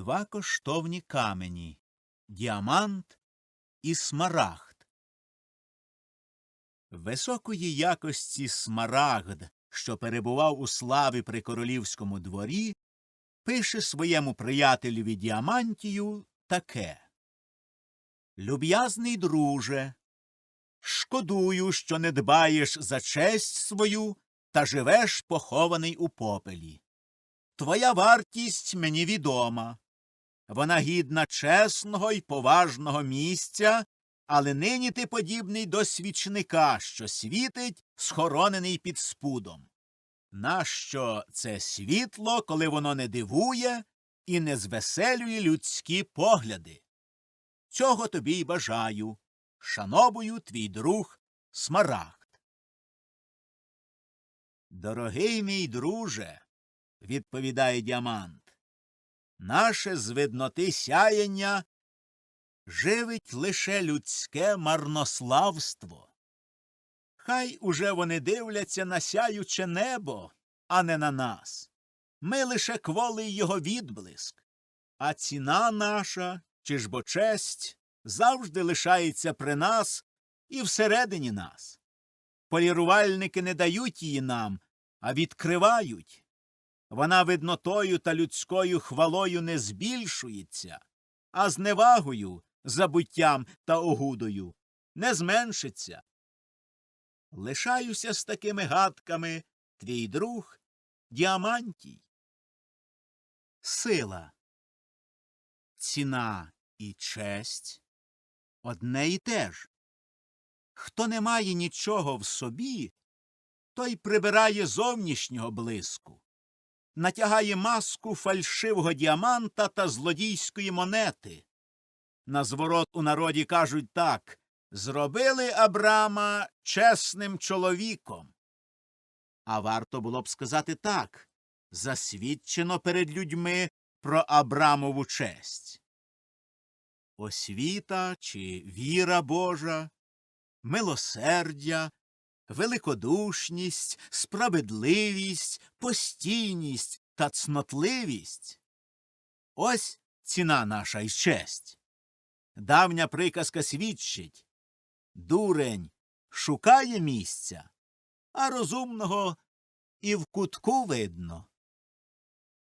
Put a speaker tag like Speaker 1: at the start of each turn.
Speaker 1: Два коштовні камені діамант і смарагд. Високої якості смарагд, що перебував у славі при королівському дворі, пише своєму приятелеві Діамантію таке Люб'язний друже, шкодую, що не дбаєш за честь свою та живеш похований у попелі. Твоя вартість мені відома. Вона гідна чесного й поважного місця, але нині ти подібний до свічника, що світить, схоронений під спудом. Нащо це світло, коли воно не дивує і не звеселює людські погляди? Цього тобі й бажаю. Шановую твій друг Смарагд. Дорогий мій друже, відповідає діамант, наше з видноти сяєння живить лише людське марнославство. Хай уже вони дивляться на сяюче небо, а не на нас. Ми лише кволий його відблиск, а ціна наша, чи ж бо честь, завжди лишається при нас і всередині нас. Полірувальники не дають її нам, а відкривають. Вона виднотою та людською хвалою не збільшується, а зневагою, забуттям та огудою не зменшиться. Лишаюся з такими гадками твій друг Діамантій. Сила, ціна і честь одне і те ж. Хто не має нічого в собі, той прибирає зовнішнього блиску, натягає маску фальшивого діаманта та злодійської монети. На зворот у народі кажуть так зробили Абрама чесним чоловіком. А варто було б сказати так засвідчено перед людьми про Абрамову честь. Освіта чи віра Божа, милосердя, великодушність, справедливість, постійність та цнотливість. Ось ціна наша і честь. Давня приказка свідчить дурень шукає місця, а розумного і в кутку видно.